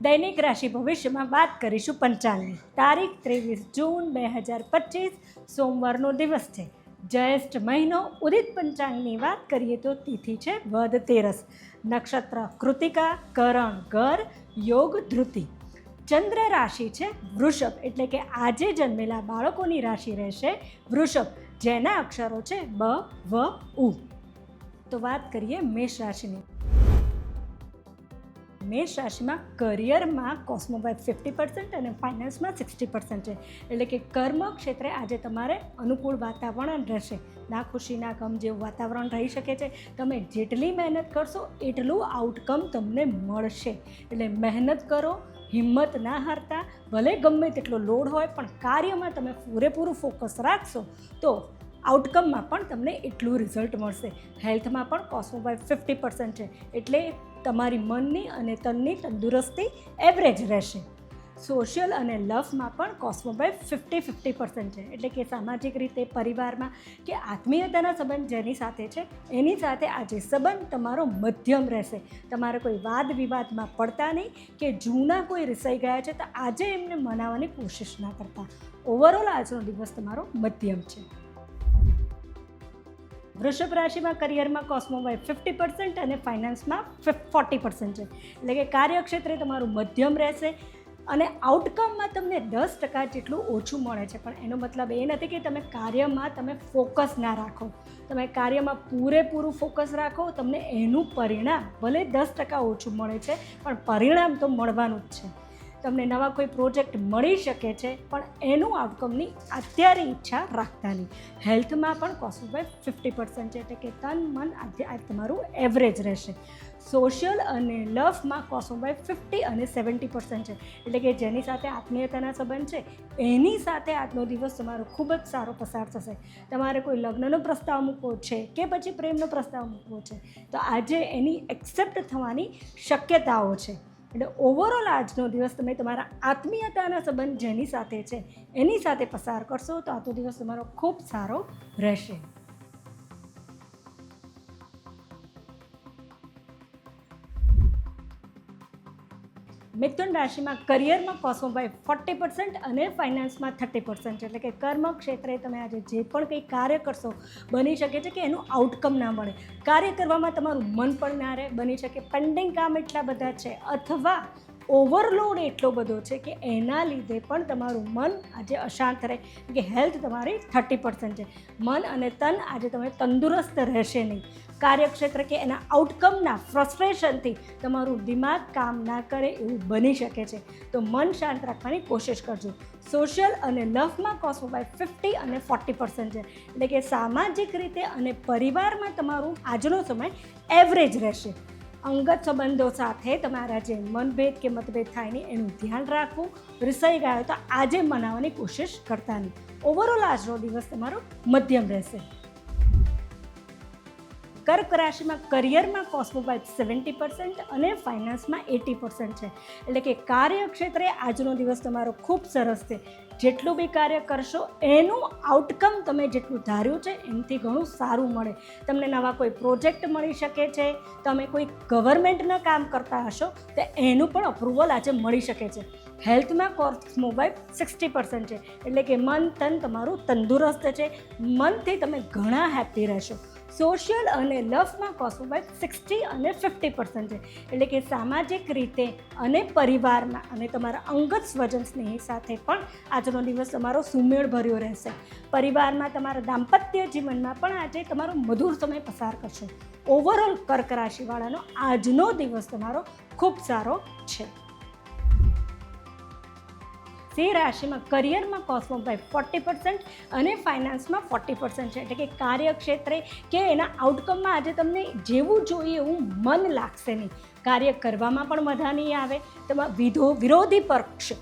દૈનિક રાશિ ભવિષ્યમાં વાત કરીશું પંચાંગની તારીખ ત્રેવીસ જૂન બે હજાર પચીસ, સોમવારનો દિવસ છે. જ્યેષ્ઠ મહિનો, ઉદિત પંચાંગની વાત કરીએ તો તિથિ છે વદ તેરસ. નક્ષત્ર કૃતિકા, કરણ, ઘર, યોગ, ધૃતિ. ચંદ્ર રાશિ છે વૃષભ, એટલે કે આજે જન્મેલા બાળકોની રાશિ રહેશે વૃષભ, જેના અક્ષરો છે બ, વ, ઉ. તો વાત કરીએ મેષ રાશિની. મેષ રાશિમાં કરિયરમાં કોસ્મોબાઇટ ફિફ્ટી પર્સન્ટ અને ફાઇનાન્સમાં સિક્સટી પર્સન્ટ છે. એટલે કે કર્મ ક્ષેત્રે આજે તમારે અનુકૂળ વાતાવરણ રહેશે. ના ખુશી, ના ગમ જેવું વાતાવરણ રહી શકે છે. તમે જેટલી મહેનત કરશો, એટલું આઉટકમ તમને મળશે. એટલે મહેનત કરો, હિંમત ના હારતા, ભલે ગમે તેટલો લોડ હોય, પણ કાર્યમાં તમે પૂરેપૂરું ફોકસ રાખશો, તો આઉટકમમાં પણ તમને એટલું રિઝલ્ટ મળશે. હેલ્થમાં પણ કોસ્મોબાઇટ ફિફ્ટી પર્સન્ટ છે. એટલે તમારી મનની અને તનની તંદુરસ્તી એવરેજ રહેશે. સોશિયલ અને લવમાં પણ કોસ્મોબાઇટ ફિફ્ટી ફિફ્ટી પર્સન્ટ છે. એટલે કે સામાજિક રીતે, પરિવારમાં કે આત્મીયતાના સંબંધ જેની સાથે છે, એની સાથે આજે સંબંધ તમારો મધ્યમ રહેશે. તમારે કોઈ વાદ વિવાદમાં પડતા નહીં કે જૂના કોઈ રિસાઈ ગયા છે, તો આજે એમને મનાવવાની કોશિશ ના કરતા. ઓવરઓલ આજનો દિવસ તમારો મધ્યમ છે. વૃષભ રાશિમાં કરિયરમાં કોસ્મોબાઇટ ફિફ્ટી પર્સન્ટ અને ફાઇનાન્સમાં ફોર્ટી પર્સન્ટ છે. એટલે કે કાર્યક્ષેત્રે તમારું મધ્યમ રહેશે અને આઉટકમમાં તમને દસ ટકા જેટલું ઓછું મળે છે. પણ એનો મતલબ એ નથી કે તમે કાર્યમાં તમે ફોકસ ના રાખો. તમે કાર્યમાં પૂરેપૂરું ફોકસ રાખો, તમને એનું પરિણામ ભલે દસ ટકા ઓછું મળે છે, પણ પરિણામ તો મળવાનું જ છે. તમને નવા કોઈ પ્રોજેક્ટ મળી શકે છે, પણ એનું આઉટકમની અત્યારે ઈચ્છા રાખતા નહીં. હેલ્થમાં પણ કોસ્ટભાઈ ફિફ્ટી પર્સન્ટ છે, એટલે કે તન, મન આ તમારું એવરેજ રહેશે. સોશિયલ અને લવમાં કોસ્ટભાઈ ફિફ્ટી અને સેવન્ટી પર્સન્ટ છે, એટલે કે જેની સાથે આત્મીયતાના સંબંધ છે, એની સાથે આજનો દિવસ તમારો ખૂબ જ સારો પસાર થશે. તમારે કોઈ લગ્નનો પ્રસ્તાવ મૂકવો છે કે પછી પ્રેમનો પ્રસ્તાવ મૂકવો છે, તો આજે એની એક્સેપ્ટ થવાની શક્યતાઓ છે. એટલે ઓવરઓલ આજનો દિવસ તમે તમારા આત્મીયતાના સંબંધ જેની સાથે છે, એની સાથે પસાર કરશો તો આજનો દિવસ તમારો ખૂબ સારો રહેશે. મિથુન રાશિમાં કરિયરમાં કોસ્મોબાઈ ફોર્ટી પર્સન્ટ અને ફાઇનાન્સમાં થર્ટી પર્સન્ટ એટલે કે કર્મ ક્ષેત્રે તમે આજે જે પણ કંઈ કાર્ય કરશો, બની શકે છે કે એનું આઉટકમ ના મળે. કાર્ય કરવામાં તમારું મન પણ ના રહે, બની શકે. પેન્ડિંગ કામ એટલા બધા છે અથવા ઓવરલોડ એટલો બધો છે કે એના લીધે પણ તમારું મન આજે અશાંત રહે. કે હેલ્થ તમારી થર્ટી પર્સન્ટ છે. મન અને તન આજે તમે તંદુરસ્ત રહેશે નહીં. કાર્યક્ષેત્ર કે એના આઉટકમના ફ્રસ્ટ્રેશનથી તમારું દિમાગ કામ ના કરે એવું બની શકે છે. તો મન શાંત રાખવાની કોશિશ કરજો. સોશિયલ અને લવમાં કોસ્મોબાઈ ફિફ્ટી અને ફોર્ટી પર્સન્ટ છે. એટલે કે સામાજિક રીતે અને પરિવારમાં તમારું આજનો સમય એવરેજ રહેશે. અંગત સંબંધો સાથે તમારા જે મનભેદ કે મતભેદ થાય ને એનું ધ્યાન રાખવું. રિસાઈ ગયો તો આજે મનાવવાની કોશિશ કરતા નહીં. ઓવરઓલ આજનો દિવસ તમારો મધ્યમ રહેશે. કર્ક રાશિમાં કરિયરમાં કોસ્મોબાઇટ સેવન્ટી પર્સન્ટ અને ફાઇનાન્સમાં એટી પર્સન્ટ છે. એટલે કે કાર્યક્ષેત્રે આજનો દિવસ તમારો ખૂબ સરસ છે. જેટલું બી કાર્ય કરશો, એનું આઉટકમ તમે જેટલું ધાર્યું છે, એનાથી ઘણું સારું મળે. તમને નવા કોઈ પ્રોજેક્ટ મળી શકે છે, તમે કોઈ ગવર્મેન્ટના કામ કરતા હશો, તો એનું પણ અપ્રુવલ આજે મળી શકે છે. હેલ્થમાં કોસ્મોબાઇટ સિક્સટી પર્સન્ટ છે. એટલે કે મન તન તમારું તંદુરસ્ત છે. મનથી તમે ઘણા હેપી રહેશો. સોશિયલ અને લવમાં કોસ્મોબાઇટ સિક્સટી અને ફિફ્ટી પર્સન્ટ છે. એટલે કે સામાજિક રીતે અને પરિવારમાં અને તમારા અંગત સ્વજન સ્નેહી સાથે પણ આજનો દિવસ તમારો સુમેળભર્યો રહેશે. પરિવારમાં તમારા દાંપત્ય જીવનમાં પણ આજે તમારો મધુર સમય પસાર કરશો. ઓવરઓલ કર્ક રાશિવાળાનો આજનો દિવસ તમારો ખૂબ સારો છે. સિંહ રાશિમાં કરિયરમાં કોસ્મોબાઈ ફોર્ટી પર્સન્ટ અને ફાઇનાન્સમાં ફોર્ટી પર્સન્ટ છે. એટલે કે કાર્યક્ષેત્રે કે એના આઉટકમમાં આજે તમને જેવું જોઈએ એવું મન લાગશે નહીં. કાર્ય કરવામાં પણ મજા નહીં આવે. તેમાં વિધો, વિરોધી પક્ષ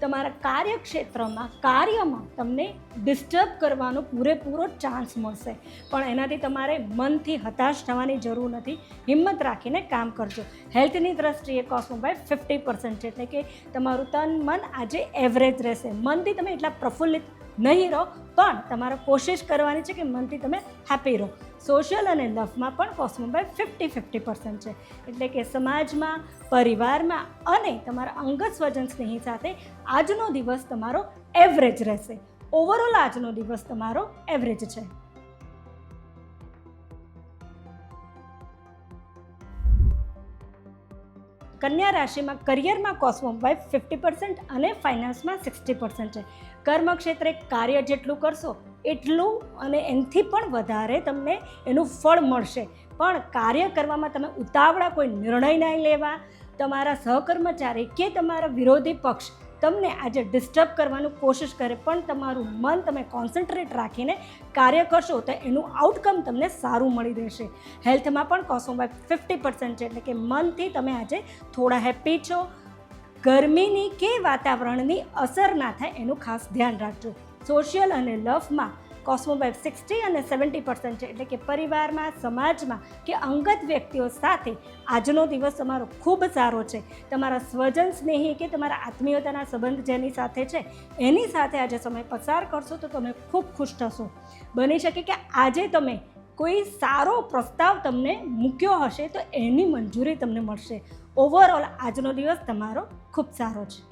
તમારા કાર્યક્ષેત્રમાં, કાર્યમાં તમને ડિસ્ટર્બ કરવાનો પૂરેપૂરો ચાન્સ મળશે. પણ એનાથી તમારે મનથી હતાશ થવાની જરૂર નથી. હિંમત રાખીને કામ કરજો. હેલ્થની દ્રષ્ટિએ કોસ્મોબાઈ ફિફ્ટી પર્સન્ટ છે. એટલે કે તમારું તન મન આજે એવરેજ રહેશે. મનથી તમે એટલા પ્રફુલ્લિત નહીં રહો, પણ તમારે કોશિશ કરવાની છે કે મનથી તમે હેપી રહો. સોશિયલ અને લવમાં પણ કોસ્મોબાઈ ફિફ્ટી ફિફ્ટી પર્સન્ટ છે. એટલે કે સમાજમાં, પરિવારમાં અને તમારા અંગત સ્વજન સ્નેહી સાથે આજનો દિવસ તમારો એવરેજ રહેશે. ઓવરઓલ આજનો દિવસ તમારો એવરેજ છે. કન્યા રાશિમાં કરિયરમાં કોસ્મો વાઇફ ફિફ્ટી પર્સન્ટ અને ફાઇનાન્સમાં સિક્સટી પર્સન્ટ છે. કર્મક્ષેત્રે કાર્ય જેટલું કરશો, એટલું અને એનાથી પણ વધારે તમને એનું ફળ મળશે. પણ કાર્ય કરવામાં તમે ઉતાવળા, કોઈ નિર્ણય નહીં લેવા. તમારા સહકર્મચારી કે તમારા વિરોધી પક્ષ તમને આજે ડિસ્ટર્બ કરવાનું કોશિશ કરે, પણ તમારું મન તમે કોન્સન્ટ્રેટ રાખીને કાર્ય કરશો તો એનું આઉટકમ તમને સારું મળી રહેશે. હેલ્થમાં પણ કોસ્મોબાઈ ફિફ્ટી પર્સન્ટ છે, એટલે કે મનથી તમે આજે થોડા હેપી છો. ગરમીની કે વાતાવરણની અસર ના થાય એનું ખાસ ધ્યાન રાખજો. સોશિયલ અને લવમાં કોસ્મોબાઈ સિક્સટી અને સેવન્ટી પર્સન્ટ છે. એટલે કે પરિવારમાં, સમાજમાં કે અંગત વ્યક્તિઓ સાથે આજનો દિવસ તમારો ખૂબ સારો છે. તમારા સ્વજન સ્નેહી કે તમારા આત્મીયતાના સંબંધ જેની સાથે છે, એની સાથે આજે સમય પસાર કરશો તો તમે ખૂબ ખુશ થશો. બની શકે કે આજે તમે કોઈ સારો પ્રસ્તાવ તમને મૂક્યો હશે તો એની મંજૂરી તમને મળશે. ઓવરઓલ આજનો દિવસ તમારો ખૂબ સારો છે.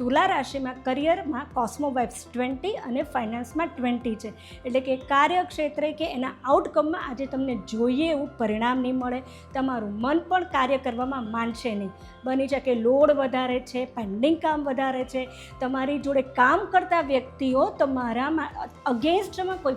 તુલા રાશિમાં કરિયરમાં કોસ્મો વાઇબ્સ ટ્વેન્ટી અને ફાઇનાન્સમાં ટ્વેન્ટી છે. એટલે કે કાર્યક્ષેત્રે કે એના આઉટકમમાં આજે તમને જોઈએ એવું પરિણામ નહીં મળે. તમારું મન પણ કાર્ય કરવામાં માનશે નહીં. બની શકે લોડ વધારે છે પેન્ડિંગ કામ વધારે છે. તમારી જોડે કામ કરતા વ્યક્તિઓ તમારામાં અગેન્સ્ટમાં કોઈ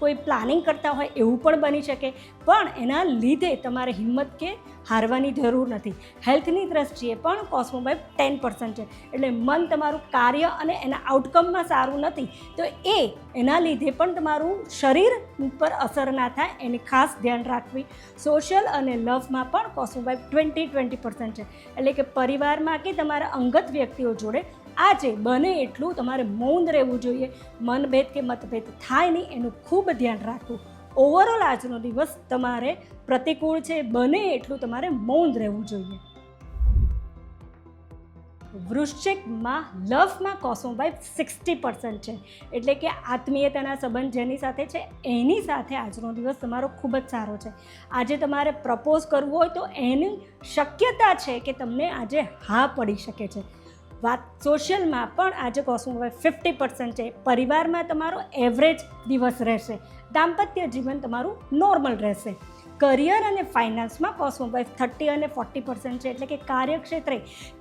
કોઈ પ્લાનિંગ કરતા હોય એવું પણ બની શકે. પણ એના લીધે તમારે હિંમત કે હારવાની જરૂર નથી. હેલ્થની દ્રષ્ટિએ પણ કોસ્મોબાઈ ટેન પર્સન્ટ છે. એટલે મન તમારું કાર્ય અને એના આઉટકમમાં સારું નથી, તો એ એના લીધે પણ તમારું શરીર પર અસર ના થાય એની ખાસ ધ્યાન રાખવી. સોશિયલ અને લવમાં પણ કોસ્મોબાઈ ટ્વેન્ટી ટ્વેન્ટી પર્સન્ટ છે. એટલે કે પરિવારમાં કે તમારા અંગત વ્યક્તિઓ જોડે આજે બને એટલું તમારે મૌન રહેવું જોઈએ. મનભેદ કે મતભેદ થાય નહીં, એનું ખૂબ ધ્યાન રાખવું. ઓવરઓલ આજનો દિવસ તમારે પ્રતિકૂળ છે, બને એટલું તમારે મૌન રહેવું જોઈએ. વૃશ્ચિકમાં લવમાં કોસ્મોબાઈ સિક્સટી પર્સન્ટ છે. એટલે કે આત્મીયતાના સંબંધ જેની સાથે છે, એની સાથે આજનો દિવસ તમારો ખૂબ જ સારો છે. આજે તમારે પ્રપોઝ કરવું હોય તો એની શક્યતા છે કે તમને આજે હા પડી શકે છે. વાત સોશિયલમાં પણ આજે કોસ્મોબાઈ ફિફ્ટી પર્સન્ટ છે. પરિવારમાં તમારો એવરેજ દિવસ રહેશે. દાંપત્ય જીવન તમારું નોર્મલ રહેશે. કરિયર અને ફાઇનાન્સમાં કોસ્મોબાઈ થર્ટી અને ફોર્ટી પર્સન્ટ છે, એટલે કે કાર્યક્ષેત્રે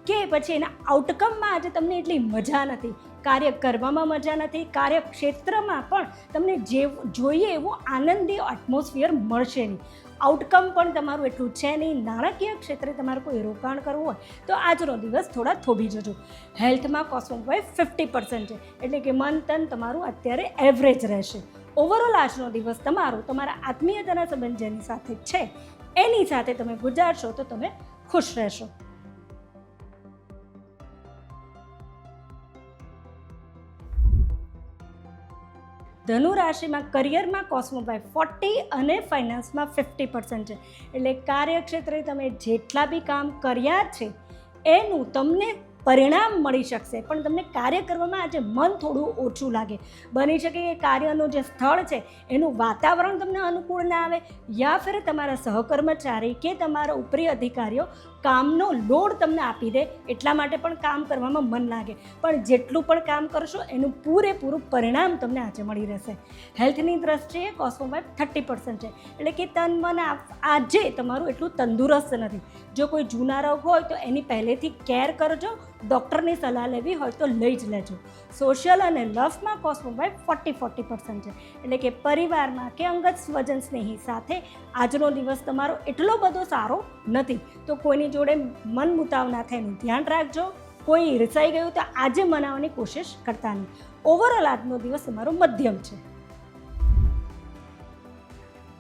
કે પછી એના આઉટકમમાં આજે તમને એટલી મજા નથી. કાર્ય કરવામાં મજા નથી. કાર્યક્ષેત્રમાં પણ તમને જે જોઈએ એવું આનંદી એટમોસ્ફિયર મળશે નહીં. આઉટકમ પણ તમારું એટલું છે નહીં. નાણાકીય ક્ષેત્રે તમારે કોઈ રોકાણ કરવું હોય તો આજનો દિવસ થોડા થોભી જજો. હેલ્થમાં કોસ્મોબાઈ ફિફ્ટી પર્સન્ટ છે. એટલે કે મન તન તમારું અત્યારે એવરેજ રહેશે. ઓવરઓલ આજનો દિવસ તમારો તમારા આત્મીયતાના સંબંધ જેની સાથે છે, એની સાથે તમે ગુજારશો તો તમે ખુશ રહેશો. ધનુ રાશિમાં કરિયરમાં કોસ્મોબાય ફોર્ટી અને ફાઇનાન્સમાં ફિફ્ટી પર્સન્ટ છે. એટલે કાર્યક્ષેત્રે તમે જેટલા બી કામ કર્યા છે, એનું તમને પરિણામ મળી શકશે. પણ તમને કાર્ય કરવામાં આજે મન થોડું ઓછું લાગે. બની શકે કે કાર્યનું જે સ્થળ છે, એનું વાતાવરણ તમને અનુકૂળ ના આવે, યા ફિર તમારા સહકર્મચારી કે તમારા ઉપરી અધિકારીઓ કામનો લોડ તમને આપી દે એટલા માટે પણ કામ કરવામાં મન લાગે. પણ જેટલું પણ કામ કરશો એનું પૂરેપૂરું પરિણામ તમને આજે મળી રહેશે. હેલ્થની દ્રષ્ટિએ કોસ્મોબાઈ થર્ટી પર્સન્ટ છે. એટલે કે તન, મન આજે તમારું એટલું તંદુરસ્ત નથી. જો કોઈ જૂના રોગ હોય તો એની પહેલેથી કેર કરજો ડૉક્ટરની સલાહ લેવી હોય તો લઈ જ લેજો. સોશિયલ અને લવમાં કોસ્મોબાઈ ફોર્ટી ફોર્ટી પર્સન્ટ છે. એટલે કે પરિવારમાં કે અંગત સ્વજન સ્નેહી સાથે આજનો દિવસ તમારો એટલો બધો સારો નથી. તો કોઈની જોડે મન મુતાવ ના થાય એનું ધ્યાન રાખજો. કોઈ રિસાઈ ગયું તો આજે મનાવવાની કોશિશ કરતા નહીં. ઓવરઓલ આજનો દિવસ તમારો મધ્યમ છે.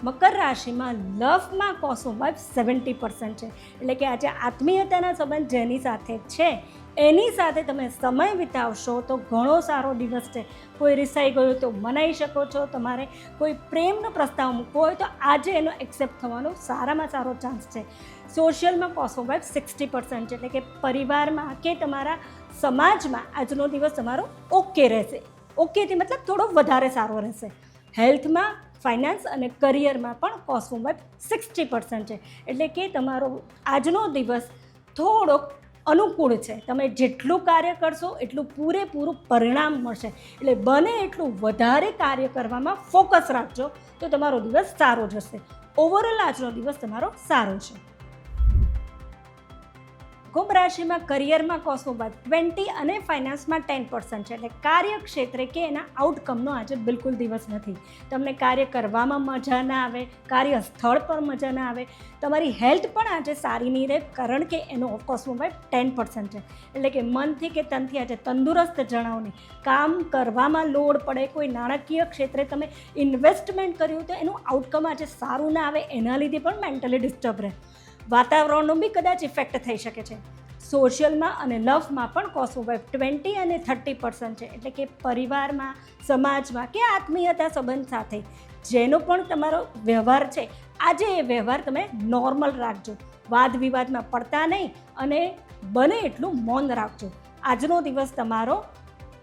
મકર રાશિમાં લવમાં કોસ્મો વાઇફ સેવન્ટી પર્સન્ટ છે. એટલે કે આજે આત્મીયતાના સંબંધ જેની સાથે છે એની સાથે તમે સમય વિતાવશો તો ઘણો સારો દિવસ છે. કોઈ રિસાઈ ગયો તો મનાઈ શકો છો. તમારે કોઈ પ્રેમનો પ્રસ્તાવ મૂકવો હોય તો આજે એનો એક્સેપ્ટ થવાનો સારામાં સારો ચાન્સ છે. સોશિયલમાં કોસ્મો સિક્સટી પર્સન્ટ છે એટલે કે પરિવારમાં કે તમારા સમાજમાં આજનો દિવસ તમારો ઓકે રહેશે. ઓકેથી મતલબ થોડો વધારે સારો રહેશે. હેલ્થમાં, ફાઇનાન્સ અને કરિયરમાં પણ કોસ્મો સિક્સટી પર્સન્ટ છે. એટલે કે તમારો આજનો દિવસ થોડોક અનુકૂળ છે. તમે જેટલું કાર્ય કરશો, એટલું પૂરેપૂરું પરિણામ મળશે. એટલે બને એટલું વધારે કાર્ય કરવામાં ફોકસ રાખજો, તો તમારો દિવસ સારો જશે. ઓવરઓલ આજનો દિવસ તમારો સારો છે. કુંભ રાશિમાં કરિયરમાં કોસ્મોબાદ ટ્વેન્ટી અને ફાઇનાન્સમાં ટેન પર્સન્ટ છે. એટલે કાર્યક્ષેત્રે કે એના આઉટકમનો આજે બિલકુલ દિવસ નથી. તમને કાર્ય કરવામાં મજા ના આવે કાર્ય સ્થળ પર મજા ના આવે, તમારી હેલ્થ પણ આજે સારી નહીં રહે, કારણ કે એનો કોસ્મોબાદ ટેન પર્સન્ટ છે. એટલે કે મનથી કે તનથી આજે તંદુરસ્ત જણાવો નહીં. કામ કરવામાં લોડ પડે, કોઈ નાણાકીય ક્ષેત્રે તમે ઇન્વેસ્ટમેન્ટ કર્યું તો એનું આઉટકમ આજે સારું ના આવે, એના લીધે પણ મેન્ટલી ડિસ્ટર્બ રહે. વાતાવરણનો બી કદાચ ઇફેક્ટ થઈ શકે છે. સોશિયલમાં અને લવમાં પણ કોસ વાઇફ ટ્વેન્ટી અને થર્ટી પર્સન્ટ છે. એટલે કે પરિવારમાં, સમાજમાં કે આત્મીયતા સંબંધ સાથે. જેનો પણ તમારો વ્યવહાર છે, આજે એ વ્યવહાર તમે નોર્મલ રાખજો. વાદ વિવાદમાં પડતા નહીં અને બને એટલું મૌન રાખજો. આજનો દિવસ તમારો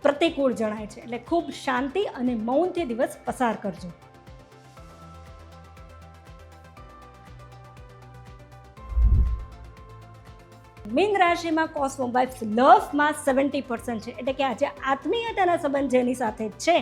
પ્રતિકૂળ જણાય છે. એટલે ખૂબ શાંતિ અને મૌનથી દિવસ પસાર કરજો. મીન રાશિમાં કોસ્મો વાઇફ લવમાં સેવન્ટી પર્સન્ટ છે. એટલે કે આજે આત્મીયતાના સંબંધ જેની સાથે છે,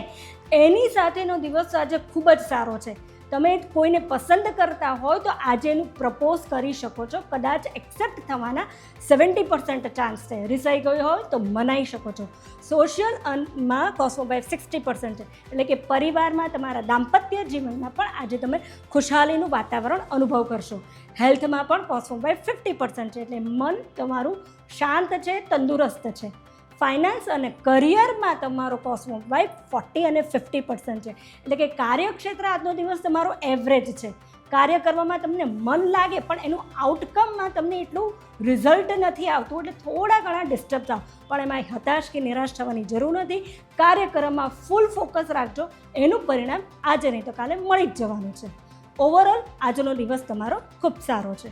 એની સાથેનો દિવસ આજે ખૂબ જ સારો છે. તમે કોઈને પસંદ કરતા હોય તો આજે એનું પ્રપોઝ કરી શકો છો. કદાચ એક્સેપ્ટ થવાના સેવન્ટી પર્સન્ટ ચાન્સ છે. રિસાઈ ગયો હોય તો મનાઈ શકો છો. સોશિયલમાં કોસ્મો બાય સિક્સટી પર્સન્ટ છે. એટલે કે પરિવારમાં તમારા દાંપત્ય જીવનમાં પણ આજે તમે ખુશહાલીનું વાતાવરણ અનુભવ કરશો. હેલ્થમાં પણ કોસ્મો બાય ફિફ્ટી પર્સન્ટ છે. એટલે મન તમારું શાંત છે, તંદુરસ્ત છે. ફાઇનાન્સ અને કરિયરમાં તમારો કોસ્મો બાય ફોર્ટી અને ફિફ્ટી પર્સન્ટ છે. એટલે કે કાર્યક્ષેત્ર આજનો દિવસ તમારો એવરેજ છે. કાર્ય કરવામાં તમને મન લાગે, પણ એનું આઉટકમમાં તમને એટલું રિઝલ્ટ નથી આવતું. એટલે થોડા ઘણા ડિસ્ટર્બ થાવ પણ એમાં હતાશ કે નિરાશ થવાની જરૂર નથી. કાર્યક્રમમાં ફૂલ ફોકસ રાખજો. એનું પરિણામ આજે નહીં તો કાલે મળી જ જવાનું છે. ઓવરઓલ આજનો દિવસ તમારો ખૂબ સારો છે.